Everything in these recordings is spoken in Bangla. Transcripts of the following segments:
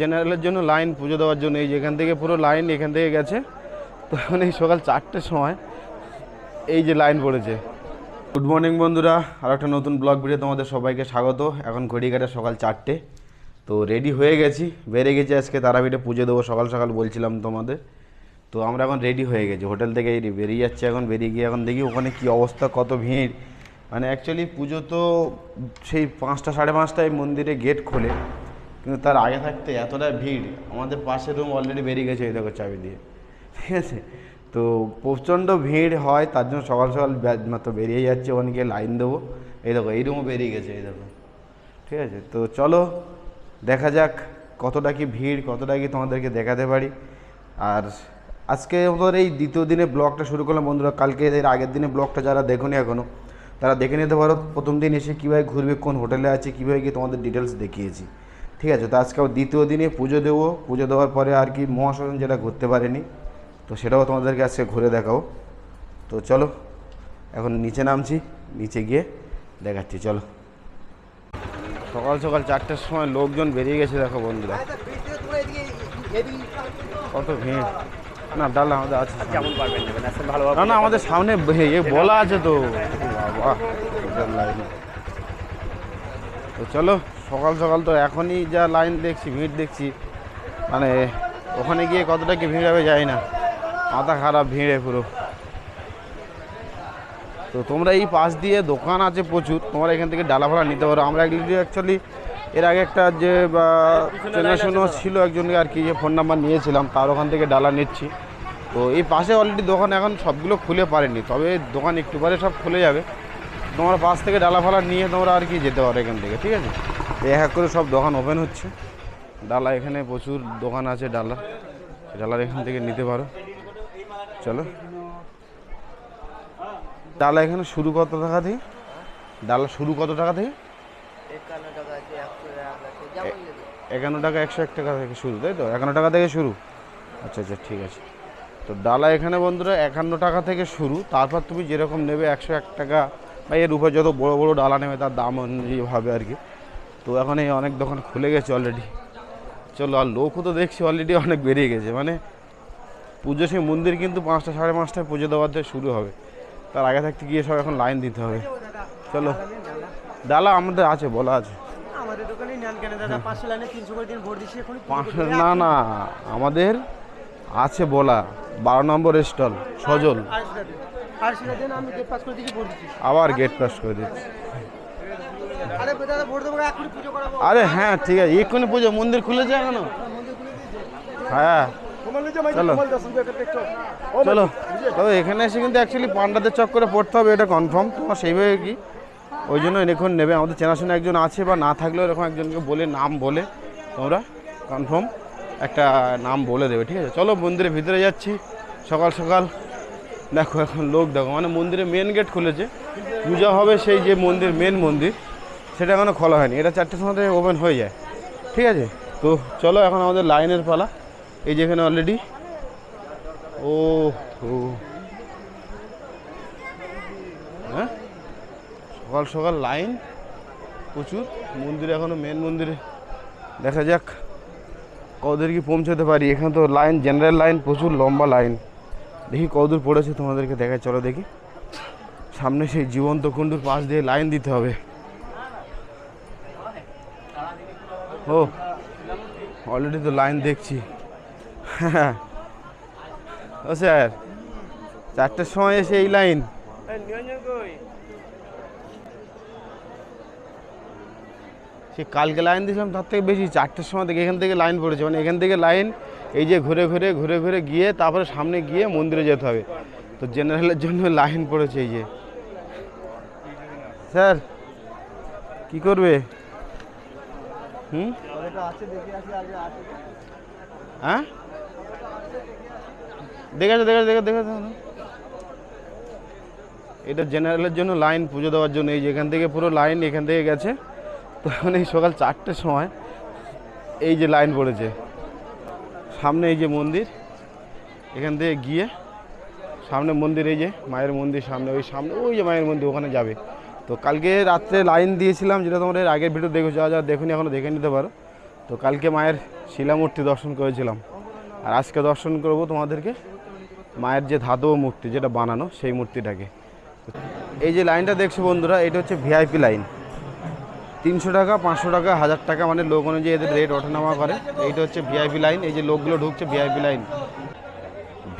জেনারেলের জন্য লাইন পুজো দেওয়ার জন্য, এই যে এখান থেকে পুরো লাইন এখান থেকে গেছে। তো এখন এই সকাল চারটের সময় এই যে লাইন পড়েছে। গুড মর্নিং বন্ধুরা, আর একটা নতুন ব্লগ ভিডিও তোমাদের সবাইকে স্বাগত। এখন ঘড়িঘাটে সকাল চারটে। তো রেডি হয়ে গেছি বেরিয়ে গেছি আজকে তারাপীঠে পুজো দেবো, সকাল সকাল বলছিলাম তোমাদের। তো আমরা এখন রেডি হয়ে গেছি, হোটেল থেকে বেরিয়ে যাচ্ছি এখন, বেরিয়ে গিয়ে এখন দেখি ওখানে কি অবস্থা, কত ভিড়। মানে অ্যাকচুয়ালি পুজো তো সেই পাঁচটা, সাড়ে পাঁচটায় মন্দিরে গেট খোলে। কিন্তু তার আগে থাকতে এতটা ভিড়, আমাদের পাশের রুম অলরেডি বেরিয়ে গেছে এই দেখো চাবি দিয়ে। ঠিক আছে? তো প্রচণ্ড ভিড় হয়, তার জন্য সকাল সকাল মাত্র বেরিয়ে যাচ্ছে, ওখানে লাইন দেবো। এই দেখো, এই রুমও বেরিয়ে গেছে, এই দেখো। ঠিক আছে? তো চলো, দেখা যাক কতটা কি ভিড়, কতটা কি তোমাদেরকে দেখাতে পারি। আর আজকে আমাদের এই দ্বিতীয় দিনে ব্লগটা শুরু করলাম, বন্ধুরা। কালকে এর আগের দিনে ব্লগটা যারা দেখোনি এখনও তারা দেখে নিতে পারো। প্রথম দিন এসে কীভাবে ঘুরবে, কোন হোটেলে আছে, কীভাবে গিয়ে তোমাদের ডিটেলস দেখিয়েছি। ঠিক আছে তো আজকে আবার দ্বিতীয় দিনে পুজো দেবো। পুজো দেওয়ার পরে আর কি মহাসন যেটা ঘুরতে পারেনি তো সেটাও তোমাদেরকে আজকে ঘুরে দেখাবো। তো চলো এখন নিচে নামছি নিচে গিয়ে দেখাচ্ছি চলো। সকাল সকাল চারটের সময় লোকজন বেরিয়ে গেছে দেখো বন্ধুরা। কত ভিড়। না ডাল আমাদের আছে কেমন পারবেন না না আমাদের সামনে বলা আছে তো। বাবা তো চলো, সকাল সকাল তো এখনই যা লাইন দেখছি, ভিড় দেখছি মানে ওখানে গিয়ে কতটা কি ভিড় হবে যায় না। মাথা খারাপ ভিড়ে পুরো। তো তোমরা এই পাশ দিয়ে দোকান আছে প্রচুর, তোমরা এখান থেকে ডালা ভাড়া নিতে পারো। আমরা অ্যাকচুয়ালি এর আগে একটা যে চেনাশোনা ছিল একজনকে আর কি, যে ফোন নাম্বার নিয়েছিলাম, তার ওখান থেকে ডালা নিচ্ছি। তো এই পাশে অলরেডি দোকান এখন সবগুলো খুলে পারেনি, তবে দোকান একটু পরে সব খুলে যাবে। তোমরা পাশ থেকে ডালা ফালা নিয়ে তোমরা আর কি যেতে পারো এখান থেকে ঠিক আছে? এক এক করে সব দোকান ওপেন হচ্ছে। ডালা এখানে প্রচুর দোকান আছে ডালা। ডালার এখান থেকে নিতে পারো। চলো। ডালা এখানে শুরু কত টাকা থেকে ডালা শুরু কত টাকা থেকে একান্ন টাকা একশো এক টাকা থেকে শুরু তাই তো? একান্ন টাকা থেকে শুরু? আচ্ছা আচ্ছা ঠিক আছে। তো ডালা এখানে বন্ধুরা একান্ন টাকা থেকে শুরু। তারপর তুমি যেরকম নেবে একশো এক টাকা বা এর উপরে যত বড় বড় ডালা নেবে তার দাম অনুযায়ী হবে আর কি। তো এখন এই অনেক দোকান খুলে গেছে অলরেডি চলো আর লোকও তো দেখছি অলরেডি অনেক বেরিয়ে গেছে। মানে পুজো সেই মন্দির কিন্তু পাঁচটা সাড়ে পাঁচটায় পুজো দেওয়ার থেকে শুরু হবে। তার আগে থাকতে গিয়ে সব এখন লাইন দিতে হবে। চলো ডালা আমাদের আছে বলা আছে। পাঁচশো না না আমাদের আছে বলা। বারো নম্বর স্টল সজল। আর সেটা দেন আমি গেট পাস করে দিচ্ছি ভোট দিচ্ছি। আবার গেট পাস করে দিচ্ছি। আরে দাদা ভোট দেবো এখনই পুজো করাবো। আরে হ্যাঁ ঠিক আছে এক্ষুনি পুজো মন্দির খুলেছে এখনও? হ্যাঁ। চলো। চলো। তবে এখানে এসে কিন্তু অ্যাকচুয়ালি পান্ডাদের চক্করে পড়তে হবে এটা কনফার্ম তোমার সেইভাবে কি? ওই জন্য এখন নেবে। আমাদের চেনাশোনা একজন আছে বা না থাকলেও এরকম একজনকে বলে নাম বলে তোমরা কনফার্ম একটা নাম বলে দেবে ঠিক আছে? চলো মন্দিরের ভিতরে যাচ্ছি। সকাল সকাল দেখো এখন লোক দেখো মানে মন্দিরে মেন গেট খুলেছে। পূজা হবে সেই যে মন্দির মেন মন্দির। সেটা এখনও খোলা হয়নি। এটা চারটের সময় ওপেন হয়ে যায়। ঠিক আছে? তো চলো এখন আমাদের লাইনের পালা। এই যেখানে অলরেডি ও হ্যাঁ? সকাল সকাল লাইন, প্রচুর। মন্দিরে এখনও মেন মন্দিরে। দেখা যাক কদের কি পৌঁছাতে পারি। এখানে তো লাইন জেনারেল লাইন, প্রচুর লম্বা লাইন। দেখি কতদূর পড়েছে তোমাদেরকে দেখায়, চলো দেখি। সামনে সেই জীবন্ত কুণ্ডুর পাশ দিয়ে লাইন দিতে হবে। ও অলরেডি তো লাইন দেখছি। হ্যাঁ ও স্যার, চারটের সময় এসে এই লাইন। সে কালকে লাইন দিয়েছিলাম, তার থেকে বেশি চারটের সময় থেকে এখান থেকে লাইন পড়েছে। মানে এখান থেকে লাইন এই যে ঘুরে ঘুরে ঘুরে ঘুরে গিয়ে তারপরে সামনে গিয়ে মন্দিরে যেতে হবে। তো জেনারেলের জন্য লাইন পড়েছে এই যে। স্যার, কি করবে? হুম? হ্যাঁ? দেখেছ দেখেছ দেখে দেখে এটা জেনারেলের জন্য লাইন পুজো দেওয়ার জন্য। এই যে এখান থেকে পুরো লাইন এখান থেকে গেছে। তখন এই সকাল চারটের সময় এই যে লাইন পড়েছে। সামনে এই যে মন্দির, এখান থেকে গিয়ে সামনে মন্দির, এই যে মায়ের মন্দির সামনে, ওই সামনে, ওই যে মায়ের মন্দির ওখানে যাবে। তো কালকে রাত্রে লাইন দিয়েছিলাম, যেটা তোমাদের আগের ভিডিও দেখো যা যা দেখুনি এখনও দেখে নিতে পারো। তো কালকে মায়ের শিলামূর্তি দর্শন করেছিলাম। আর আজকে দর্শন করব তোমাদেরকে মায়ের যে ধাতব মূর্তি, যেটা বানানো, সেই মূর্তিটাকে। এই যে লাইনটা দেখছ বন্ধুরা, এটা হচ্ছে ভিআইপি লাইন। তিনশো টাকা, পাঁচশো টাকা, হাজার টাকা মানে লোক অনুযায়ী এদের রেট ওঠানামা করে এইটা হচ্ছে ভিআইপি লাইন এই যে লোকগুলো ঢুকছে ভিআইপি লাইন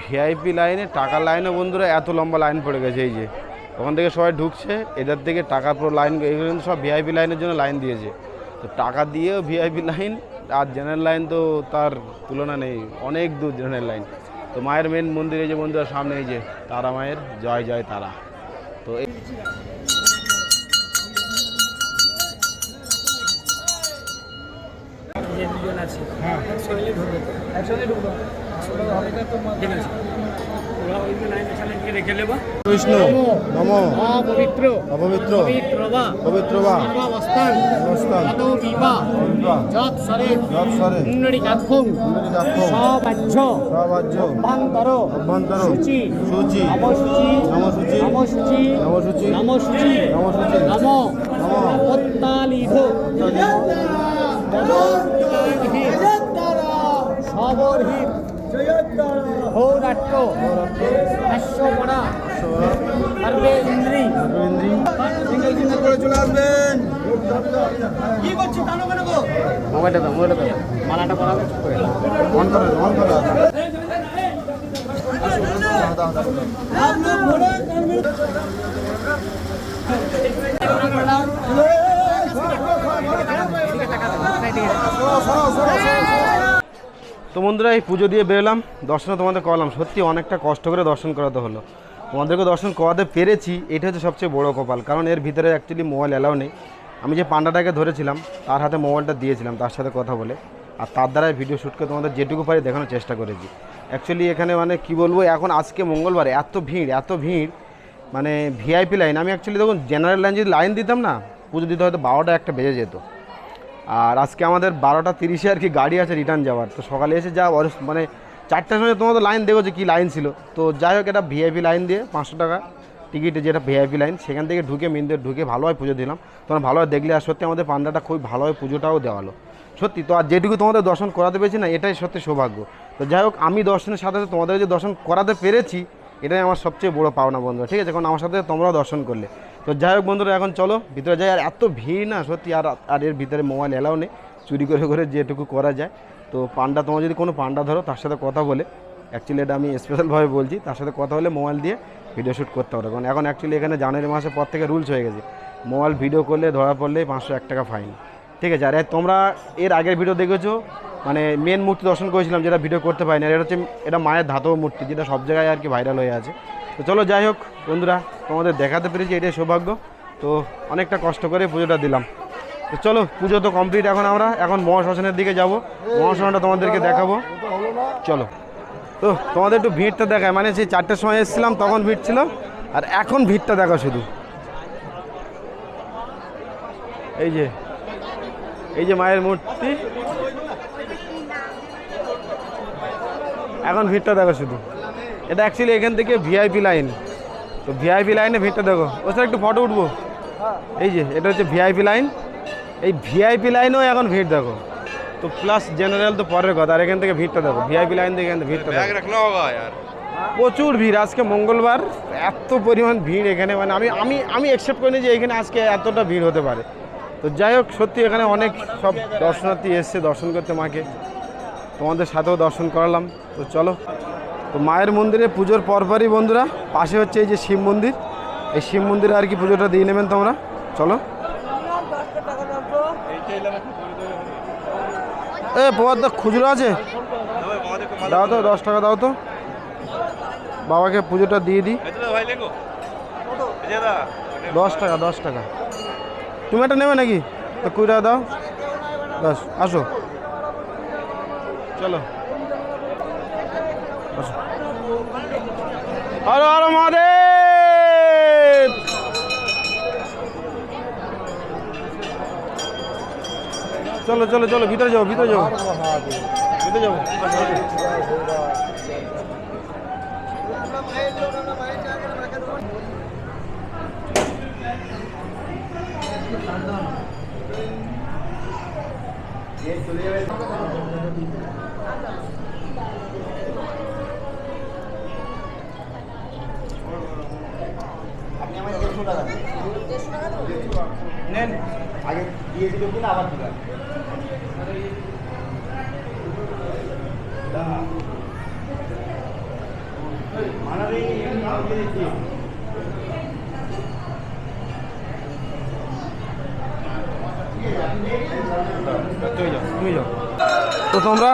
ভিআইপি লাইনে টাকার লাইনে বন্ধুরা এত লম্বা লাইন পড়ে গেছে, এই যে। ওখান থেকে সবাই ঢুকছে, এদের থেকে টাকার পুরো লাইন এগুলো কিন্তু সব ভিআইপি লাইনের জন্য লাইন দিয়েছে। তো টাকা দিয়েও ভিআইপি লাইন আর জেনারেল লাইন তো তার তুলনা নেই, অনেক দূর জেনারেল লাইন তো মায়ের মেন মন্দির যে বন্ধুরা সামনে এই যে, তারা মায়ের, জয় জয় তারা। তো এই যে দুজন আছে। হ্যাঁ একসঙ্গে ঢুকবো। একসঙ্গে ঢুকবো। কৃষ্ণ নম। অপবিত্র অপবিত্র পবিত্র। বা অবস্থান অবস্থান বিবা যৎ সরে। যৎসরে কুণ্ডলী কাক্ষং। সবাহ্য সবাহ্য অভ্যন্তর। অভ্যন্তর। সূচি। সূচি। নমসূচি। নমসূচি। নমসূচি। নমসূচি। নমসূচি। নমসূচি। নম। নম। অত্তালিধ সবরহিত হৌরাট্ট। হাস্যপড়া সর্বে ইন্দ্রি কি করছি জানো কেন গো? মোবাইলটা দাও মোবাইলটা দাও। মালাটা পরাবে অন করো অন করো তো বন্ধুরা, এই পুজো দিয়ে বেরোলাম দর্শনে তোমাদের করলাম। সত্যি অনেকটা কষ্ট করে দর্শন করাতে হলো। তোমাদেরকে দর্শন করাতে পেরেছি এটা হচ্ছে সবচেয়ে বড় কপাল, কারণ এর ভিতরে অ্যাকচুয়ালি মোবাইল অ্যালাউ নেই। আমি যে পান্ডাটাকে ধরেছিলাম, তার হাতে মোবাইলটা দিয়েছিলাম, তার সাথে কথা বলে। আর তার দ্বারাই ভিডিও শ্যুট করে তোমাদের যেটুকু পারি দেখানোর চেষ্টা করেছি। অ্যাকচুয়ালি এখানে মানে কি বলব, এখন আজকে মঙ্গলবার, এত ভিড় এত ভিড় মানে ভিআইপি লাইন আমি অ্যাকচুয়ালি দেখুন জেনারেল লাইন যদি লাইন দিতাম না, পুজো দিতে হয়তো বারোটা একটা বেজে যেত। আর আজকে আমাদের বারোটা তিরিশে আর কি গাড়ি আছে রিটার্ন যাওয়ার। তো সকালে এসে যা মানে চারটার সময় তোমাদের লাইন দেখো যে কী লাইন ছিল। তো যাই হোক, এটা ভিআইপি লাইন দিয়ে পাঁচশো টাকা টিকিটে যেটা ভিআইপি লাইন সেখান থেকে ঢুকে মিনদের ঢুকে ভালোভাবে পুজো দিলাম। তোমরা ভালোভাবে দেখলে, আর সত্যি আমাদের পান্ডাটা খুব ভালোভাবে পুজোটাও দেওয়ালো। সত্যি, তো আর যেটুকু তোমাদের দর্শন করাতে পেরেছি না, এটাই সত্যি সৌভাগ্য। তো যাই হোক, আমি দর্শনের সাথে সাথে তোমাদের যে দর্শন করাতে পেরেছি এটাই আমার সবচেয়ে বড় পাওনা বন্ধু ঠিক আছে, এখন আমার সাথে তোমরাও দর্শন করলে। তো যাই হোক বন্ধুরা, এখন চলো, ভিতরে যাই। আর এত ভিড় না, সত্যি, আর আর এর ভিতরে মোবাইল এলাও নেই। চুরি করে করে যেটুকু করা যায়। তো পান্ডা, তোমার যদি কোনো পান্ডা ধরো, তার সাথে কথা বলে। অ্যাকচুয়ালি এটা আমি স্পেশালভাবে বলছি, তার সাথে কথা বলে মোবাইল দিয়ে ভিডিও শ্যুট করতে হবে। কারণ এখন অ্যাকচুয়ালি এখানে জানুয়ারি মাসের পর থেকে রুলস হয়ে গেছে। মোবাইল ভিডিও করলে, ধরা পড়লে পাঁচশো এক টাকা ফাইন ঠিক আছে, আর তোমরা এর আগের ভিডিও দেখেছ? মানে মেন মূর্তি দর্শন করেছিলাম, যেটা ভিডিও করতে পারি না এটা হচ্ছে, এটা মায়ের ধাতব মূর্তি, যেটা সব জায়গায় আর কি ভাইরাল হয়ে আছে। তো চলো যাই হোক, বন্ধুরা, তোমাদের দেখাতে পেরেছি, এটাই সৌভাগ্য। তো অনেকটা কষ্ট করে পুজোটা দিলাম। তো চলো, পুজো তো কমপ্লিট এখন আমরা, এখন মহাশ্মশানের দিকে যাব। মহাশ্মশানটা তোমাদেরকে দেখাবো। চলো। তো তোমাদের একটু ভিড়টা দেখায় মানে সেই চারটের সময় এসেছিলাম, তখন ভিড় ছিল, আর এখন ভিড়টা দেখো শুধু। এই যে এই যে মায়ের মূর্তি। এখন ভিড়টা দেখো শুধু। এটা অ্যাকচুয়ালি এখান থেকে ভিআইপি লাইন তো ভিআইপি লাইনে ভিড়টা দেখো। ও স্যার একটু ফটো উঠবো? এই যে, এটা হচ্ছে ভিআইপি লাইন এই ভিআইপি লাইনেও এখন ভিড় দেখো। তো প্লাস জেনারেল তো পরের কথা, আর এখান থেকে ভিড়টা দেখো। ভিআইপি লাইন থেকে এখান থেকে ভিড়টা দেখো। প্রচুর ভিড় আজকে মঙ্গলবার। এত পরিমাণ ভিড় এখানে। মানে আমি আমি আমি অ্যাকসেপ্ট করিনি যে এখানে আজকে এতটা ভিড় হতে পারে। তো যাই হোক সত্যি এখানে অনেক সব দর্শনার্থী এসছে দর্শন করতে মাকে। তোমাদের সাথেও দর্শন করালাম। তো চলো তো মায়ের মন্দিরে পুজোর পরপরই বন্ধুরা পাশে হচ্ছে এই যে শিব মন্দির। এই শিব মন্দিরে আর কি পুজোটা দিয়ে নেবেন তোমরা? চলো। এ প্রভাত দা খুচরো আছে? দাও তো দশ টাকা দাও তো। বাবাকে পুজোটা দিয়ে দিই। দশ টাকা দশ টাকা। তুমি একটা নেবে নাকি? তো কুড়ি টাকা দাও। দশ আসো। চলো। আসো। আরও আরও, মহাদেব! চলো চলো চলো, ভিতরে যাও ভিতরে যাও। ভিতরে যাব আসো, আসো। আপনি আমার দেড়শো টাকা নেন আগে দিয়েছিল কিনা আবার দিলাম মানাবে তুমি যাও। তো তোমরা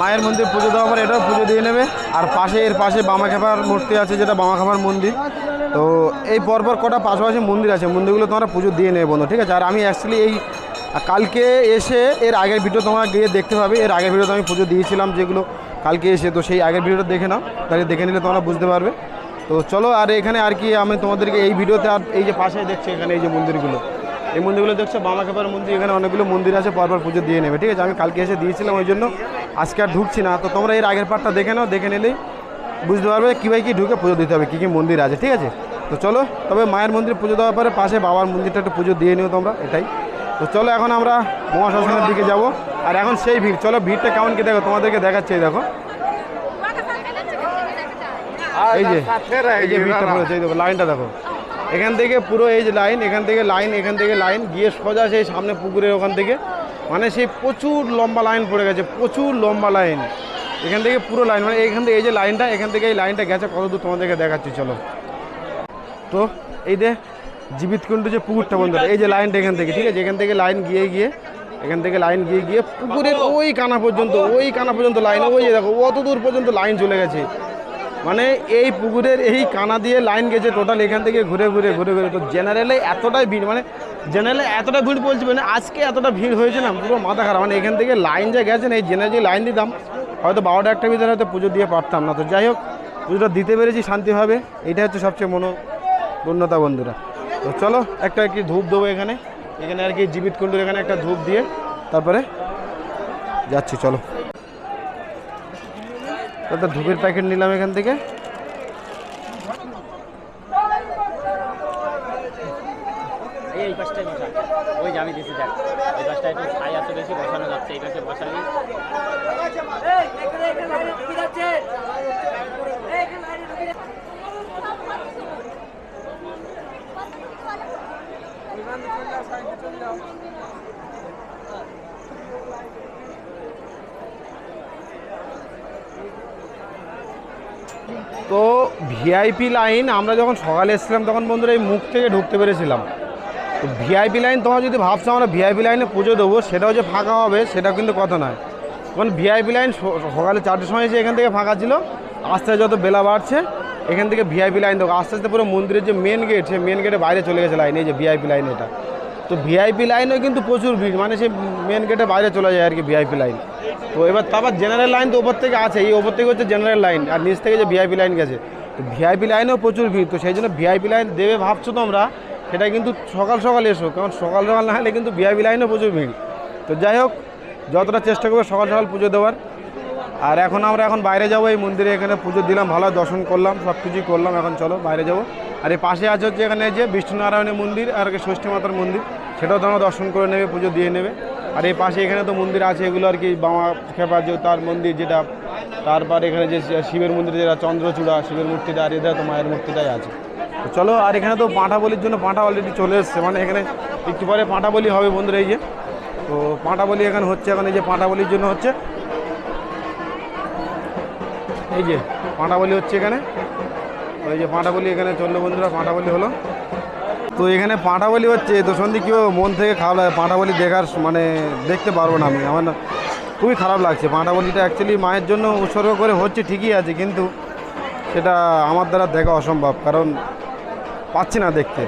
মায়ের মন্দির পুজো দেওয়ার পর এটাও পুজো দিয়ে নেবে। আর পাশে, এর পাশে বামা খাবার মূর্তি আছে, যেটা বামা খাবার মন্দির। তো এই পরপর কটা পাশাপাশি মন্দির আছে, মন্দিরগুলো তোমরা পুজো দিয়ে নেবে বন্ধু, ঠিক আছে? আর আমি অ্যাকচুয়ালি এই কালকে এসে এর আগের ভিডিও তোমরা গিয়ে দেখতে পাবে এর আগের ভিডিওতে আমি পুজো দিয়েছিলাম যেগুলো কালকে এসে, তো সেই আগের ভিডিওটা দেখে নাও। তাহলে দেখে নিলে তোমরা বুঝতে পারবে। তো চলো, আর এখানে আর কি আমি তোমাদেরকে এই ভিডিওতে আর এই যে পাশে দেখছি, এখানে এই যে মন্দিরগুলো। এই মন্দিরগুলো দেখছ, বামা খাবার মন্দির, এখানে অনেকগুলো মন্দির আছে, পরপর পুজো দিয়ে নেবে, ঠিক আছে? আমি কালকে এসে দিয়েছিলাম ওই জন্য, আজকে আর ঢুকছি না। তো তোমরা এর আগের পার্টটা দেখে নাও, দেখে নিলেই বুঝতে পারবে কীভাবে কী ঢুকে পুজো দিতে হবে, কী কী মন্দির আছে, ঠিক আছে? তো চলো, তবে মায়ের মন্দির পুজো দেওয়ার পরে পাশে বাবার মন্দিরটা একটু পুজো দিয়ে নিও তোমরা, এটাই। তো চলো এখন আমরা মহাশাসনের দিকে যাব, আর এখন সেই ভিড়, চলো ভিড়টা কেমন কি দেখো, তোমাদেরকে দেখাচ্ছি দেখো। এই যে এই যে ভিড়টা পড়েছে, এই দেখো, লাইনটা দেখো। এখান থেকে পুরো এই লাইন, এখান থেকে লাইন, এখান থেকে লাইন, গিয়ে সোজা সেই সামনে পুকুরের ওখান থেকে। মানে সেই প্রচুর লম্বা লাইন পড়ে গেছে, প্রচুর লম্বা লাইন। এখান থেকে পুরো লাইন মানে এখান থেকে এই যে লাইনটা, এখান থেকে এই লাইনটা গেছে, কত দূর তোমাদেরকে দেখাচ্ছি, চলো। তো এই যে জীবিত কুণ্ডু যে পুকুরটা বন্ধুরা, এই যে লাইনটা এখান থেকে, ঠিক আছে? এখান থেকে লাইন গিয়ে গিয়ে, এখান থেকে লাইন গিয়ে গিয়ে পুকুরের ওই কানা পর্যন্ত, ওই কানা পর্যন্ত লাইন, ওই দেখো, অত দূর পর্যন্ত লাইন চলে গেছে। মানে এই পুকুরের এই কানা দিয়ে লাইন গেছে টোটাল এখান থেকে ঘুরে ঘুরে ঘুরে ঘুরে। তো জেনারেলে এতটাই ভিড় মানে জেনারেলে এতটা ভিড় বলছি মানে আজকে এতটা ভিড় হয়েছে না, পুরো মাথা খারাপ। মানে এখান থেকে লাইন যে গেছে না, এই জেনারেল লাইন দিতাম, হয়তো বারোটা একটা ভিতরে হয়তো পুজো দিয়ে পারতাম না। তো যাই হোক, পুজোটা দিতে পেরেছি শান্তিভাবে এটা হচ্ছে সবচেয়ে মনো পূর্ণতা বন্ধুরা। তো চলো, একটা কি ধূপ দেবো এখানে। এখানে আর কি জীবিত কুণ্ডুর এখানে একটা ধূপ দিয়ে তারপরে যাচ্ছি, চলো। একটা ধূপের প্যাকেট নিলাম এখান থেকে। এই পাশটাই বসা। ওই যে আমি দিছি দেখ। এই পাশটা একটু ছাই এত বেশি বসানো যাচ্ছে এই পাশে বসালি তো ভিআইপি লাইন, আমরা যখন সকালে এসেছিলাম তখন বন্ধুরা এই মুখ থেকে ঢুকতে পেরেছিলাম। তো ভিআইপি লাইন, তোমরা যদি ভাবছ আমরা ভিআইপি লাইনে পুজো দেবো, সেটাও যে ফাঁকা হবে সেটা কিন্তু কথা নয়। কারণ ভিআইপি লাইন সকালে চারটের সময় এসে এখান থেকে ফাঁকা ছিল, আস্তে আস্তে যত বেলা বাড়ছে, এখান থেকে ভিআইপি লাইন দেবো। আস্তে আস্তে পুরো মন্দিরের যে মেন গেট সেই মেন গেটে বাইরে চলে গেছে লাইন, এই যে ভিআইপি লাইন এটা। তো ভিআইপি লাইনেও কিন্তু প্রচুর ভিড় মানে সেই মেন গেটে বাইরে চলে যায় আর কি ভিআইপি লাইন। তো এবার তারপর জেনারেল লাইন তো ওপর থেকে আছে, এই ওপর থেকে হচ্ছে জেনারেল লাইন, আর নিচ থেকে যে ভিআইপি লাইন গেছে। তো ভিআইপি লাইনেও প্রচুর ভিড়, তো সেই জন্য ভিআইপি লাইন দেবে ভাবছ তোমরা, সেটা কিন্তু সকাল সকাল এসো, কারণ সকাল সকাল না হলে কিন্তু ভিআইপি লাইনেও প্রচুর ভিড়। তো যাই হোক, যতটা চেষ্টা করব সকাল সকাল পুজো দেওয়ার। আর এখন আমরা এখন বাইরে যাব, এই মন্দিরে এখানে পুজো দিলাম, ভালো দর্শন করলাম সব কিছুই করলাম, এখন চলো বাইরে যাব। আর এই পাশে আছে হচ্ছে এখানে যে বিষ্ণুনারায়ণের মন্দির আর ষষ্ঠী মাতার মন্দির, সেটাও তোমরা দর্শন করে নেবে, পুজো দিয়ে নেবে। আর এই পাশে এখানে তো মন্দির আছে, এগুলো আর কি বামা খেপা যে তার মন্দির যেটা তারপর এখানে যে শিবের মন্দিরে যেটা চন্দ্রচূড়া, শিবের মূর্তিটা আর এদের তো মায়ের মূর্তিটাই আছে। চলো, আর এখানে তো পাঁঠা বলির জন্য পাঁঠা অলরেডি চলে এসছে। মানে এখানে একটু পরে পাঁঠা বলি হবে বন্ধুরা, এই যে। তো পাঁঠা বলি এখানে হচ্ছে, এখন এই যে পাঁঠা বলির জন্য হচ্ছে। এই যে পাঁটাবলি হচ্ছে এখানে। ওই যে পাঁটাবলি এখানে চলল বন্ধুরা পাঁটাবলি হলো। তো এখানে পাঁটাবলি হচ্ছে, তো সন্ধি কেউ মন থেকে খারাপ লাগে? পাঁটাবলি দেখার মানে দেখতে পারব না আমি। আমার খুবই খারাপ লাগছে। পাঁটাবলিটা অ্যাকচুয়ালি মায়ের জন্য উৎসর্গ করে হচ্ছে, ঠিকই আছে, কিন্তু সেটা আমার দ্বারা দেখা অসম্ভব, কারণ পাচ্ছি না দেখতে।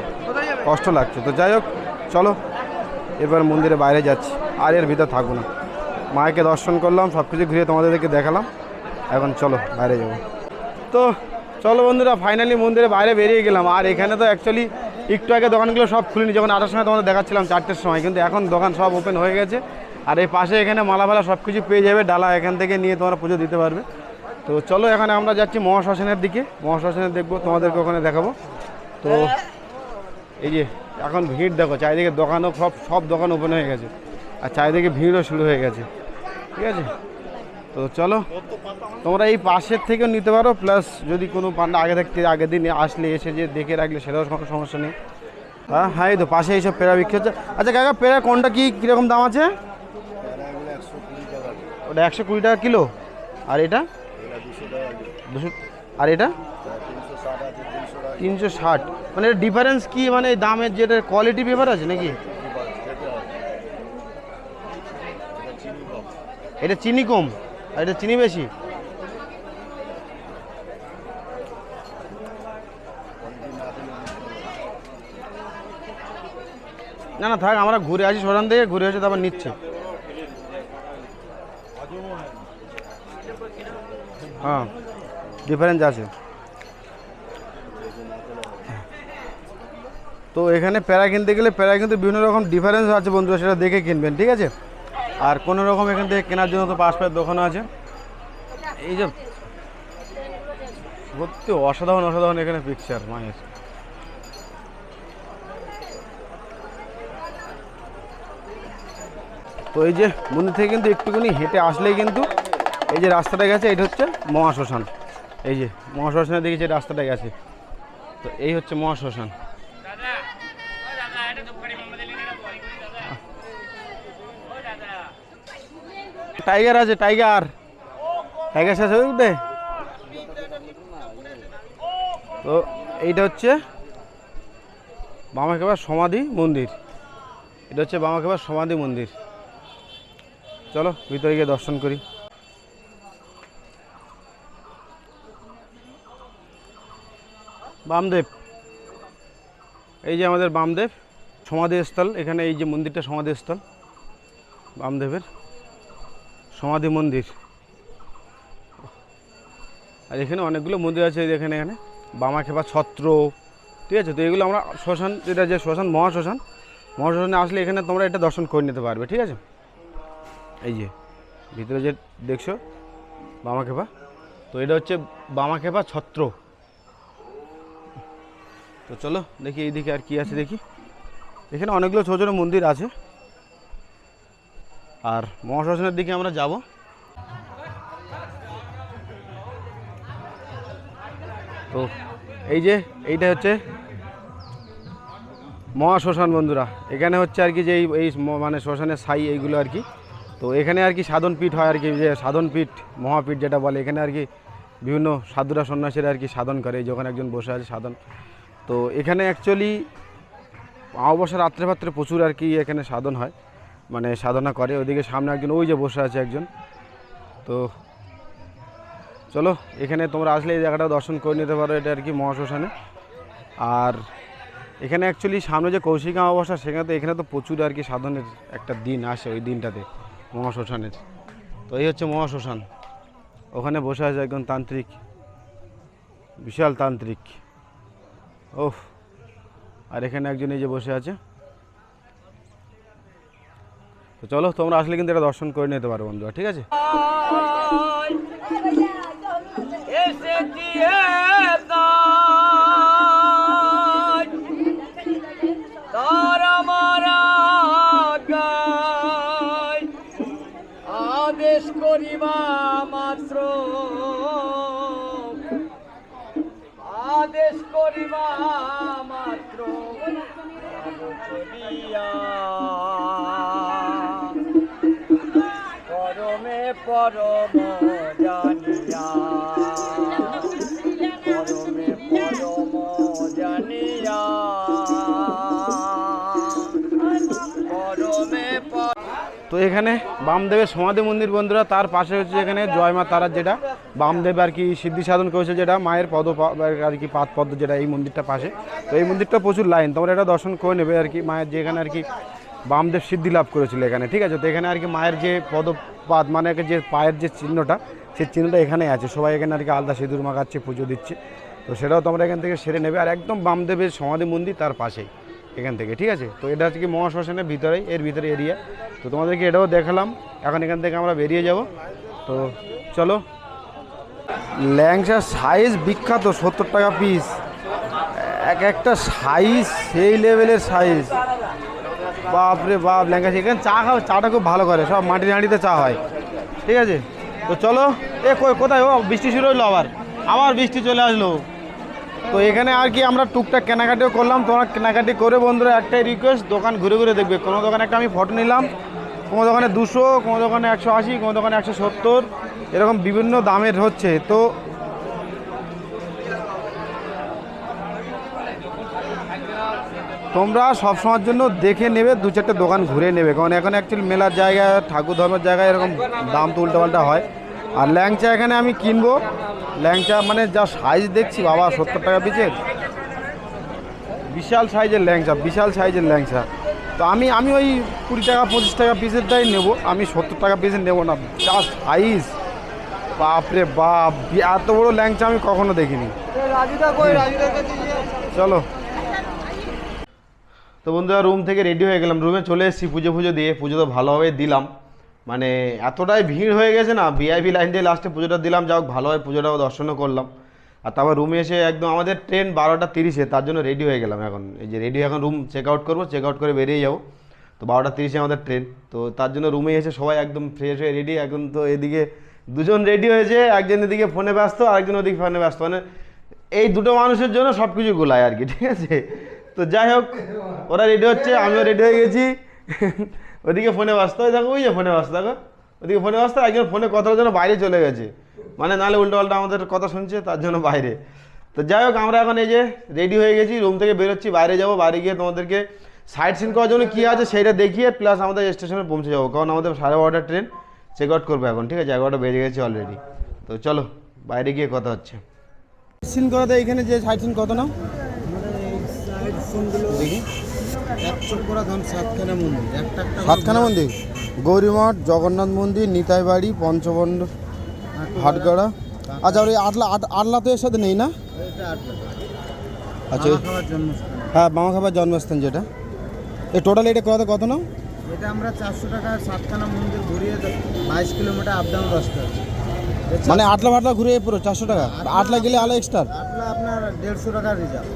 কষ্ট লাগছে। তো যাই হোক, চলো, এবার মন্দিরে বাইরে যাচ্ছি, আর এর ভিতর থাকব না। মায়েকে দর্শন করলাম সব কিছু ঘুরে তোমাদেরকে দেখালাম। এখন চলো, বাইরে যাব। তো চলো বন্ধুরা ফাইনালি মন্দিরে বাইরে বেরিয়ে গেলাম। আর এখানে তো অ্যাকচুয়ালি একটু আগে দোকানগুলো সব খুলিনি, যখন আটার সময় তোমাদের দেখাচ্ছিলাম চারটের সময়, কিন্তু এখন দোকান সব ওপেন হয়ে গেছে। আর এই পাশে এখানে মালা ফালা সব কিছু পেয়ে যাবে, ডালা এখান থেকে নিয়ে তোমরা পুজো দিতে পারবে। তো চলো এখানে আমরা যাচ্ছি মহাশ্মশানের দিকে। মহাশ্মশানের দেখব, তোমাদেরকে ওখানে দেখাবো। তো এই যে, এখন ভিড় দেখো, চারিদিকে দোকানও সব সব দোকান ওপেন হয়ে গেছে। আর চারিদিকে ভিড়ও শুরু হয়ে গেছে। ঠিক আছে? তো চলো, তোমরা এই পাশের থেকেও নিতে পারো প্লাস যদি কোনো পান্ডা আগে থাকতে আগের দিন আসলে, এসে যে দেখে রাখলে, সেটাও কোনো সমস্যা নেই। হ্যাঁ হ্যাঁ এই তো, পাশে এইসব পেড়া বিক্রি হচ্ছে। আচ্ছা কাকা, পেড়া কোনটা, কী, কীরকম দাম আছে? ওটা একশো কুড়ি টাকা কিলো। আর এটা? দুশো আর এটা? তিনশো ষাট। মানে ডিফারেন্স কি? মানে দামের যেটা কোয়ালিটি ব্যাপার আছে নাকি? এটা চিনি কম। আর এটা চিনি বেশি। না না, থাক, আমরা ঘুরে আসি সরান থেকে ঘুরে এসে তারপর নিচ্ছে। হ্যাঁ ডিফারেন্স আছে। তো এখানে প্যারা কিনতে গেলে প্যারা কিন্তু বিভিন্ন রকম ডিফারেন্স আছে বন্ধুরা, সেটা দেখে কিনবেন, ঠিক আছে? আর কোনো রকম এখান থেকে কেনার জন্য তো পাশ পায়ের দোকানও আছে। এই যে, সত্যি অসাধারণ অসাধারণ এখানে পিকচার মায়ের। তো এই যে মন্দির থেকে কিন্তু একটুখানি হেঁটে আসলেই কিন্তু এই যে রাস্তাটা গেছে, এটা হচ্ছে মহাশ্মশান। এই যে মহাশ্মশানের দিকে যে রাস্তাটা গেছে, তো এই হচ্ছে মহাশ্মশান। টাইগার আছে, টাইগার। টাইগার শেষ হয়ে উঠে তো এইটা হচ্ছে বামাখেবার সমাধি মন্দির। এটা হচ্ছে বামাখেবার সমাধি মন্দির। চলো ভিতরে গিয়ে দর্শন করি। বামদেব। এই যে আমাদের বামদেব, সমাধিস্থল, এখানে এই যে মন্দিরটা সমাধিস্থল, বামদেবের সমাধি মন্দির। আর এখানে অনেকগুলো মন্দির আছে, এই দেখেন এখানে বামাখেপা ছত্র, ঠিক আছে? তো এগুলো আমরা শ্মশান, যেটা যে শ্মশান, মহাশ্মশান, মহাশ্মশানে আসলে এখানে তোমরা এটা দর্শন করে নিতে পারবে, ঠিক আছে? এই যে, ভিতরে যে দেখছ বামাখেপা তো এটা হচ্ছে বামাখেপা ছত্র। তো চলো, দেখি এইদিকে আর কি আছে দেখি। এখানে অনেকগুলো ছোটো ছোটো মন্দির আছে। আর মহাশ্মশানের দিকে আমরা যাব। তো এই যে, এইটা হচ্ছে মহাশ্মশান বন্ধুরা। এখানে হচ্ছে আর কি যে এই মানে শ্মশানের সাই এইগুলো আর কি। তো এখানে আর কি সাধন পীঠ হয় আর কি, যে সাধন পীঠ, মহাপীঠ যেটা বলে, এখানে আর কি বিভিন্ন সাধুরা সন্ন্যাসীরা আর কি সাধন করে। এই যে ওখানে একজন বসে আছে সাধন। তো এখানে অ্যাকচুয়ালি অবশ্য রাত্রে ফাত্রে প্রচুর আর কি এখানে সাধন হয়। মানে সাধনা করে। ওদিকে সামনে একজন, ওই যে বসে আছে একজন। তো চলো, এখানে তোমরা আসলে এই জায়গাটা দর্শন করে নিতে পারো। এটা আর কি মহাশ্মশানে। আর এখানে অ্যাকচুয়ালি সামনে যে কৌশিক অমাবস্যা, সেখানে তো, এখানে তো প্রচুর আর কি সাধনের একটা দিন আসে ওই দিনটাতে, মহাশ্মশানের। তো এই হচ্ছে মহাশ্মশান। ওখানে বসে আছে একজন তান্ত্রিক, বিশাল তান্ত্রিক। ওহ আর এখানে একজন এই যে বসে আছে। তো চলো, তোমরা আসলে কিন্তু এটা দর্শন করে নিতে পারো বন্ধুরা, ঠিক আছে? এসেছি পরমে জানিয়া পরমে পরম জানিয়া তো এখানে বামদেবের সমাধি মন্দির বন্ধুরা, তার পাশে হচ্ছে এখানে জয় মা তারার যেটা, বামদেব আর কি সিদ্ধি সাধন করেছে যেটা, মায়ের পদ আর কি পাত পদ্ম যেটা এই মন্দিরটা পাশে। তো এই মন্দিরটা প্রচুর লাইন, তোমরা এটা দর্শন করে নেবে আর কি, মায়ের যেখানে আর কি বামদেব সিদ্ধি লাভ করেছিল এখানে, ঠিক আছে? তো এখানে আর কি মায়ের যে পদপাদ মানে যে পায়ের যে চিহ্নটা, সেই চিহ্নটা এখানে আছে। সবাই এখানে আর কি আলাদা সিঁদুর মাখাচ্ছে, পুজো দিচ্ছে। তো সেটাও তোমরা এখান থেকে সেরে নেবে। আর একদম বামদেবের সমাধি মন্দির তার পাশেই, এখান থেকে, ঠিক আছে? তো এটা হচ্ছে কি মহাশ্মশানের ভিতরেই, এর ভিতরে এরিয়া। তো তোমাদেরকে এটাও দেখালাম। এখন এখান থেকে আমরা বেরিয়ে যাব। তো চলো। ল্যাংসার সাইজ বিখ্যাত, সত্তর টাকা পিস। এক একটা সাইজ সেই লেভেলের সাইজ। বাপরে বাপ ল্যাঙ্কা এখানে চা খাও, চাটা খুব ভালো করে, সব মাটির হাঁড়িতে চা হয়। ঠিক আছে? তো চলো, এ কোথায়? ও, বৃষ্টি শুরু হলো আবার। আবার বৃষ্টি চলে আসলো। তো এখানে আর কি আমরা টুকটাক কেনাকাটিও করলাম। তোমরা কেনাকাটি করে বন্ধুরা, একটাই রিকোয়েস্ট দোকান ঘুরে ঘুরে দেখবে। কোনো দোকানে একটা আমি ফটো নিলাম। কোনো দোকানে দুশো, কোনো দোকানে একশো আশি, কোনো দোকানে একশো সত্তর, এরকম বিভিন্ন দামের হচ্ছে। তো তোমরা সব সময়ের জন্য দেখে নেবে দু চারটে দোকান ঘুরে নেবে। কারণ এখন অ্যাকচুয়ালি মেলার জায়গায় ঠাকুর ধর্মের জায়গায় এরকম দাম তো উল্টোপাল্টা হয়। আর ল্যাংচা এখানে আমি কিনবো। ল্যাংচা মানে যা সাইজ দেখছি বাবা সত্তর টাকা পিচের বিশাল সাইজের ল্যাংচা বিশাল সাইজের ল্যাংচা। তো আমি আমি ওই কুড়ি টাকা পঁচিশ টাকা পিসেরটাই নেব। আমি সত্তর টাকা পিসের নেব না যা সাইজ বাপরে বাপ এত বড় ল্যাংচা আমি কখনো দেখিনি। চলো। তো বন্ধুরা রুম থেকে রেডি হয়ে গেলাম। রুমে চলে এসেছি, পুজো পুজো দিয়ে। পুজো তো ভালোভাবে দিলাম। মানে এতটাই ভিড় হয়ে গেছে না ভিআইপি লাইন দিয়ে লাস্টে পুজোটা দিলাম। হোক, ভালোভাবে পুজোটাও দর্শনও করলাম। আর তারপর রুমে এসে একদম আমাদের ট্রেন বারোটা তিরিশে, তার জন্য রেডি হয়ে গেলাম এখন। এই যে রেডি এখন রুম চেক আউট করব চেক আউট করে বেরিয়ে যাব। তো বারোটা তিরিশে আমাদের ট্রেন তো তার জন্য রুমে এসে সবাই একদম ফ্রেশ হয়ে রেডি এখন তো এদিকে দুজন রেডি হয়েছে। একজন এদিকে ফোনে ব্যস্ত, আরেকজন ওদিকে ফোনে ব্যস্ত। মানে এই দুটো মানুষের জন্য সব কিছু গোলায় আর কি, ঠিক আছে? তো যাই হোক, ওরা রেডি হচ্ছে, আমিও রেডি হয়ে গেছি। ওদিকে ফোনে ব্যস্ত দেখো ওই যে ফোনে ব্যস্ত, দেখো। ওদিকে ফোনে ব্যস্ত, একজন ফোনে কথার জন্য বাইরে চলে গেছে। মানে নাহলে উল্টো পাল্টা আমাদের কথা শুনছে, তার জন্য বাইরে। তো যাই হোক, আমরা এখন এই যে রেডি হয়ে গেছি রুম থেকে বেরোচ্ছি, বাইরে যাব, বাইরে গিয়ে তোমাদেরকে সাইড সিন করার জন্য কী আছে সেইটা দেখিয়ে প্লাস আমাদের স্টেশনে পৌঁছে যাব, কারণ আমাদের সাড়ে বারোটা ট্রেন চেক আউট করব এখন, ঠিক আছে? এগারোটা বেজে গেছে অলরেডি তো চলো, বাইরে গিয়ে কথা হচ্ছে। সিন করাতে এখানে যে সাইড সিন কত দেখি। সাতখানা মন্দির গৌরীমঠ জগন্নাথ মন্দির নিতাই বাড়ি পঞ্চবন্ড হাটগাড়া? আচ্ছা আর ওই আটলা আট- আটলা তো এর সাথে নেই না? আচ্ছা হ্যাঁ মামা খাবার জন্মস্থান যেটা। এই টোটাল এটা কত কত নাও? এটা আমরা চারশো টাকা সাতখানা মন্দির ঘুরিয়ে বাইশ কিলোমিটার আপ ডাউন রাস্তা মানে আটলা ফাটলা ঘুরে পুরো চারশো টাকা? আটলা গেলে আলো এক্সট্রা আপনার আপনার দেড়শো টাকা রিজার্ভ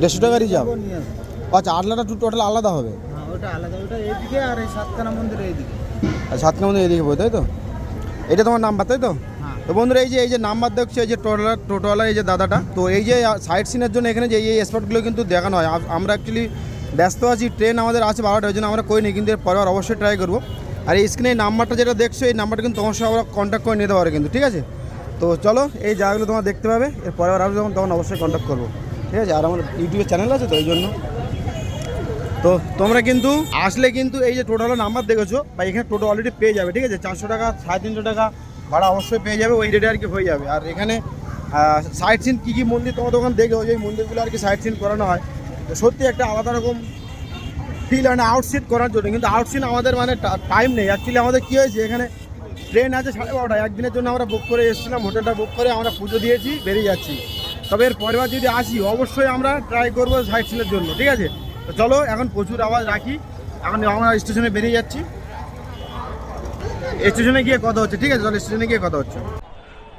দেড়শো টাকা রিজার্ভ আসবে আচ্ছা আটলাটা টোটাল আলাদা হবে? হ্যাঁ ওটা আলাদা ওটা এইদিকে আর এই সাতখানা মন্দির এইদিকে। আর সাতখানা মন্দির তাই তো? এটা তোমার নাম্বার তাই তো? হ্যাঁ। তো বন্ধুরা এই যে এই যে নাম্বার দেখছ এই যে টোটালার টোটোওয়ালার এই যে দাদাটা তো এই যে সাইড সিনের জন্য এখানে যে এই স্পটগুলো কিন্তু দেখানো হয়। আমরা অ্যাকচুয়ালি ব্যস্ত আছি ট্রেন আমাদের আছে বারোটা ওই জন্য আমরা করিনি কিন্তু এর পরে অবশ্যই ট্রাই করব। আর এই স্ক্রিনে এই নাম্বারটা যেটা দেখছ এই নাম্বারটা কিন্তু তোমার সঙ্গে আমরা কন্ট্যাক্ট করে নিতে পারো কিন্তু ঠিক আছে? তো চলো এই জায়গাগুলো তোমার দেখতে পাবে এর পরে আর যখন তখন অবশ্যই কন্ট্যাক্ট করব। ঠিক আছে, আর আমার ইউটিউবে চ্যানেল আছে তো এই জন্য তো তোমরা কিন্তু আসলে কিন্তু এই যে টোটাল নাম্বার দেখেছ, বা এখানে টোটো অলরেডি পেয়ে যাবে, ঠিক আছে? চারশো টাকা, সাড়ে তিনশো টাকা ভাড়া অবশ্যই পেয়ে যাবে, ওই রেটে আর কি হয়ে যাবে। আর এখানে সাইড সিন কী কী মন্দির, তোমার দোকান দেখে ওই মন্দিরগুলো আর কি সাইড সিন করানো হয়। তো সত্যি একটা আলাদা রকম ফিল হয় না আউটসিট করার জন্য। কিন্তু আউটসিন আমাদের মানে টাইম নেই। অ্যাকচুয়ালি আমাদের কী হয়েছে, এখানে ট্রেন আছে সাড়ে বারোটা একদিনের জন্য আমরা বুক করে এসেছিলাম হোটেলটা বুক করে আমরা পুজো দিয়েছি, বেরিয়ে যাচ্ছি। তবে এর পরের বার যদি আসি, অবশ্যই আমরা ট্রাই করব সাইড সিনের জন্য, ঠিক আছে? তো চলো, এখন প্রচুর আওয়াজ রাখি। এখন আমরা স্টেশনে বেরিয়ে যাচ্ছি। স্টেশনে গিয়ে কথা হচ্ছে, ঠিক আছে? চলো স্টেশনে গিয়ে কথা হচ্ছে।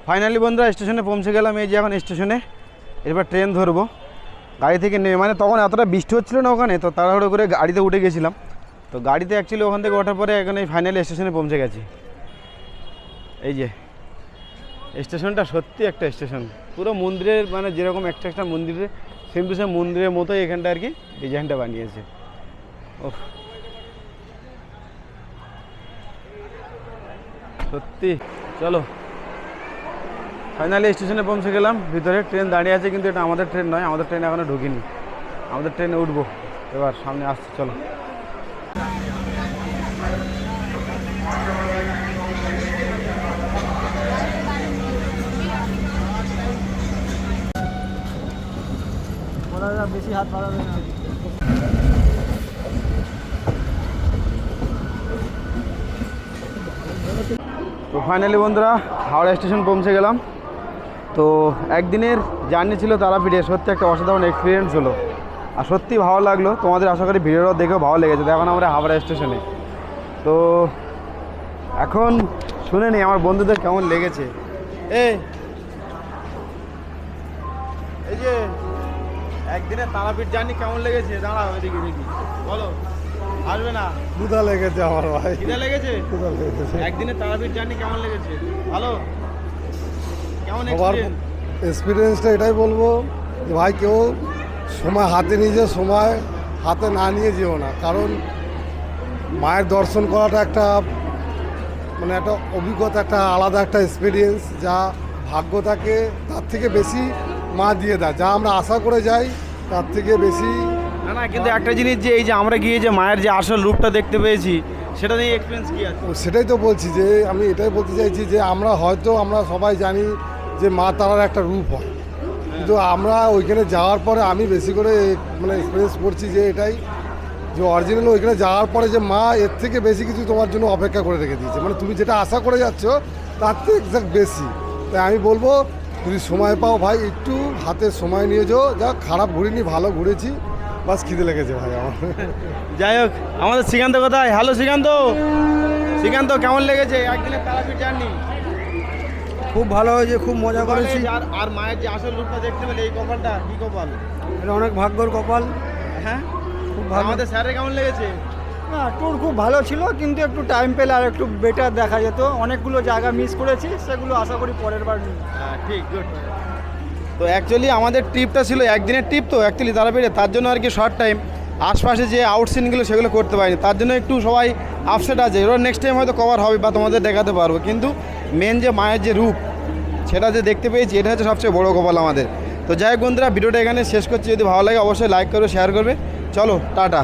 ফাইনালি বন্ধুরা স্টেশনে পৌঁছে গেলাম। এই যে এখন স্টেশনে এরপর ট্রেন ধরবো। গাড়ি থেকে নেমে মানে তখন এতটা বৃষ্টি হচ্ছিল না ওখানে, তো তাড়াহুড়ো করে গাড়িতে উঠে গেছিলাম। তো গাড়িতে অ্যাকচুয়ালি ওখান থেকে ওঠার পরে এখন এই ফাইনালি স্টেশনে পৌঁছে গেছি। এই যে। স্টেশনটা সত্যি একটা স্টেশন। পুরো মন্দিরের মানে যেরকম একটা একটা মন্দিরে সেম টু সেম মন্দিরের মতোই এখানটা আর কি ডিজাইনটা বানিয়েছে। ও সত্যি। চলো। ফাইনালি স্টেশনে পৌঁছে গেলাম। ভিতরে ট্রেন দাঁড়িয়ে আছে, কিন্তু এটা আমাদের ট্রেন নয়, আমাদের ট্রেন এখনও ঢুকিনি। আমাদের ট্রেনে উঠবো। এবার সামনে আসছে, চলো। বেশি হাত বাড়াবে না। তো ফাইনালি বন্ধুরা, হাওড়া স্টেশন পৌঁছে গেলাম। তো একদিনের জার্নি ছিল তারাপীঠে, সত্যি একটা অসাধারণ এক্সপিরিয়েন্স হলো। আর সত্যি ভালো লাগল, তোমাদের আশা করি ভিডিওটাও দেখেও ভালো লেগেছে। এখন আমরা হাওড়া স্টেশনে তো এখন শুনে নি, আমার বন্ধুদের কেমন লেগেছে। এই যে একদিনের তারাপীঠ জার্নি কেমন লেগেছে? দাঁড়াও এদিকে দেখি বলো। আসবে না? দুধা লেগেছে আমার ভাই। খিদে লেগেছে? দুধা লেগেছে। একদিনে তারাপীঠ জার্নি কেমন লেগেছে? ভালো কেমন এক্সপিরিয়েন্স এক্সপিরিয়েন্সটা এটাই বলব যে ভাই কেউ সময় হাতে নিয়ে যে সময় হাতে না নিয়ে যেও না। কারণ মায়ের দর্শন করাটা একটা মানে একটা অভিজ্ঞতা একটা আলাদা একটা এক্সপিরিয়েন্স যা ভাগ্য থাকে তার থেকে বেশি মা দিয়ে দেয়। যা আমরা আশা করে যাই তার থেকে বেশি না না কিন্তু একটা জিনিস যে এই যে আমরা গিয়ে যে মায়ের যে আসল রূপটা দেখতে পেয়েছি সেটা নিয়ে এক্সপিরিয়েন্স কি আছে? সেটাই তো বলছি যে আমি এটাই বলতে চাইছি যে আমরা হয়তো আমরা সবাই জানি যে মা তারার একটা রূপ হয়। কিন্তু আমরা ওইখানে যাওয়ার পরে আমি বেশি করে মানে এক্সপিরিয়েন্স করছি যে এটাই যে অরিজিনাল ওইখানে যাওয়ার পরে যে মা এর থেকে বেশি কিছু তোমার জন্য অপেক্ষা করে রেখে দিয়েছে। মানে তুমি যেটা আশা করে যাচ্ছ তার থেকে এক্সাক্ট বেশি। তাই আমি বলব যদি সময় পাও ভাই একটু হাতে সময় নিয়ে যাও। যা খারাপ ঘুরিনি ভালো ঘুরেছি। বাস খিদে লেগেছে ভাই আমার। যাই হোক আমাদের শ্রীকান্ত কোথায়? হ্যালো শ্রীকান্ত। শ্রীকান্ত কেমন লেগেছে? একদিনের তারাপীঠ জার্নি। খুব ভালো হয়েছে খুব মজা করেছি। আর আর মায়ের যে আসল রূপটা দেখতে পেলে এই কপালটা কি কপাল? এটা অনেক ভাগ্যর কপাল। হ্যাঁ? খুব ভালো। আমাদের স্যারের কেমন লেগেছে? না ট্যুর খুব ভালো ছিল, কিন্তু একটু টাইম পেলে আর একটু বেটার দেখা যেত। অনেকগুলো জায়গা মিস করেছি, সেগুলো আশা করি পরের বার হ্যাঁ ঠিক গুড তো অ্যাকচুয়ালি আমাদের ট্রিপটা ছিল একদিনের ট্রিপ তো অ্যাকচুয়ালি তারাপীঠে, তার জন্য আর কি শর্ট টাইম আশপাশে যে আউটসিনগুলো সেগুলো করতে পারিনি। তার জন্য একটু সবাই আপসেট আছে। এবার নেক্সট টাইম হয়তো কভার হবে বা তোমাদের দেখাতে পারব। কিন্তু মেন যে মায়ের যে রূপ, সেটা যে দেখতে পেয়েছি, এটা হচ্ছে সবচেয়ে বড় কপাল আমাদের। তো যাই হোক বন্ধুরা, ভিডিওটা এখানে শেষ করছি। যদি ভালো লাগে, অবশ্যই লাইক করবে শেয়ার করবে। চলো, টাটা।